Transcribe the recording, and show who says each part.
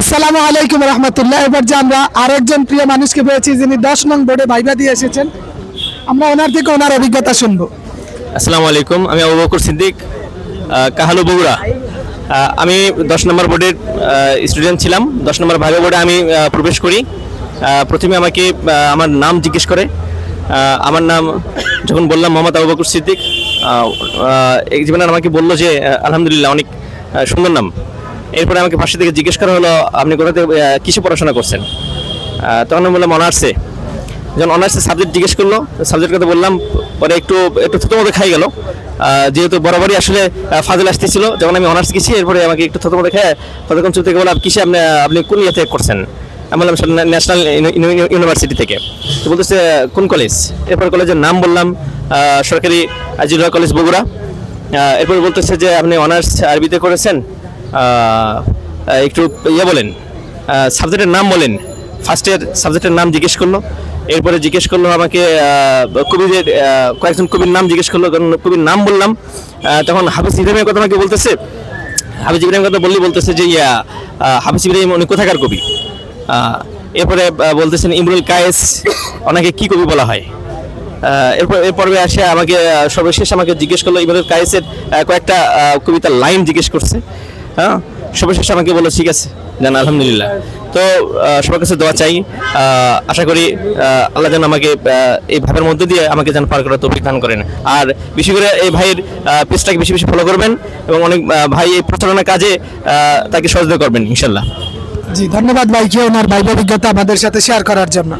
Speaker 1: আসসালামু আলাইকুম রহমতুল্লাহ। এবার যে আমরা আরেকজন প্রিয় মানুষকে পেয়েছি, যিনি দশ নং বোর্ডে ভাইবা দিয়ে এসেছেন, আমরা ওনার থেকে ওনার অভিজ্ঞতা শুনব।
Speaker 2: আসসালামু আলাইকুম, আমি আবু বকর সিদ্দিক কাহালু বগুড়া। আমি দশ নম্বর বোর্ডের স্টুডেন্ট ছিলাম। দশ নম্বর ভাইবা বোর্ডে আমি প্রবেশ করি। প্রথমে আমাকে আমার নাম জিজ্ঞেস করে। আমার নাম, যখন বললাম মোহাম্মদ আবু বকর সিদ্দিক একজনের আমাকে বলল যে আলহামদুলিল্লাহ, অনেক সুন্দর নাম। এরপরে আমাকে পাশে থেকে জিজ্ঞেস করা হলো, আপনি কোথা থেকে কিসে পড়াশোনা করছেন? তখন আমি বললাম, অনার্সে। যখন অনার্সের সাবজেক্ট জিজ্ঞেস করল সাবজেক্ট কথা বললাম, পরে একটু একটু থতো মতো খাই গেল। যেহেতু বরাবরই আসলে ফাজিল আসতেছিল, যখন আমি অনার্স গেছি, এরপরে আমাকে একটু থতো মতো খেয়ে ততক্ষণ চুপ থেকে বললাম, কিসে আপনি আপনি কোন ইয়ে থেকে করছেন? আমি বললাম ন্যাশনাল ইউনিভার্সিটি থেকে। তো বলতেছে, কোন কলেজ? এরপর কলেজের নাম বললাম সরকারি আজিরা কলেজ বগুড়া। এরপর বলতেছে যে, আপনি অনার্স আরবিতে করেছেন? একটু ইয়ে বলেন সাবজেক্টের নাম বলেন। ফার্স্টের সাবজেক্টের নাম জিজ্ঞেস করল, এরপরে জিজ্ঞেস করল আমাকে কবিদের কয়েকজন কবির নাম জিজ্ঞেস করল, কারণ কবির নাম বললাম। তখন হাফিজ ইব্রাহিমের কথা আমাকে বলতেছে। হাফিজ ইব্রাহিমের কথা বললেই বলতেছে যে, ইয়া হাফিজ ইব্রাহিম উনি কোথাকার কবি? এরপরে বলতেছেন ইমরুল কায়েস, ওনাকে কি কবি বলা হয়? এরপর, এর আসে আমাকে সর্বশেষ আমাকে জিজ্ঞেস করল ইমরুল কায়েসের কয়েকটা কবিতার লাইন জিজ্ঞেস করছে। হ্যাঁ? সর্বশেষ আমাকে বলল, ঠিক আছে, জান, আলহামদুলিল্লাহ। তো সবার কাছে দোয়া চাই। আশা করি আল্লাহ যেন আমাকে এই ভাবের মধ্যে দিয়ে আমাকে যেন পার করার তৌফিক দান করেন। আর বেশি করে এই ভাইয়ের পেজটাকে বেশি বেশি ফলো করবেন এবং অনেক ভাই এই প্রচারণার কাজে তাকে সহযোগিতা করবেন ইনশাল্লাহ
Speaker 1: জি, ধন্যবাদ ভাইকে, ওনার ভাইবা অভিজ্ঞতা আমাদের সাথে শেয়ার করার জন্য।